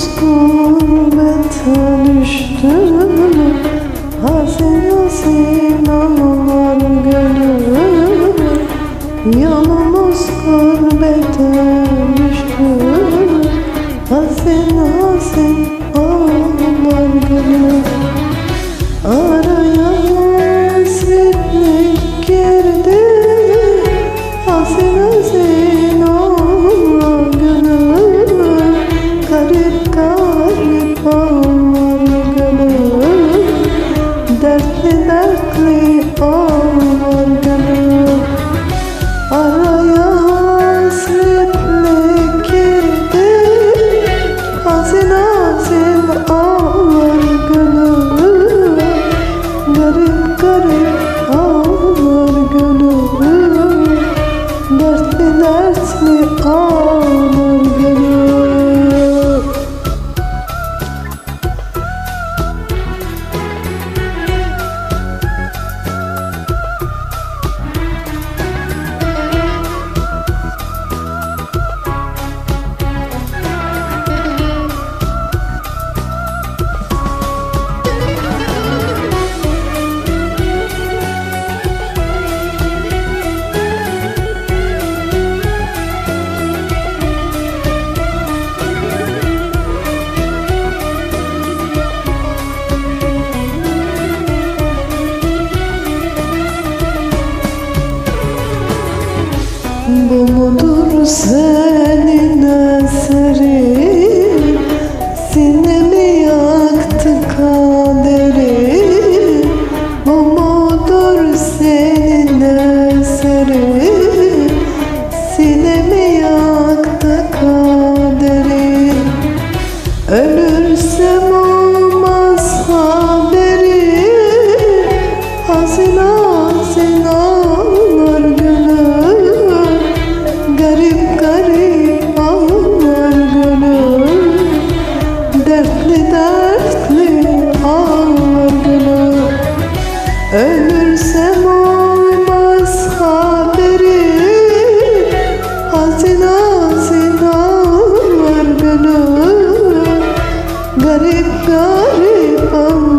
Yalnız gurbete düştüm. Hazin hazin ağlar gönlüm. Yalnız gurbete düştüm. Hazin hazin ağlar gönlüm. Araya hasretlik girdi. Hazin hazin Bu mudur senin eserin? Sinemi yaktı kaderin? Bu mudur senin eserin? Sinemi yaktı kaderin? Ölürsem dertli dertli ağlar gönül Ölürsem olmaz haberi. Hazin hazin ağlar Garip garip ağlar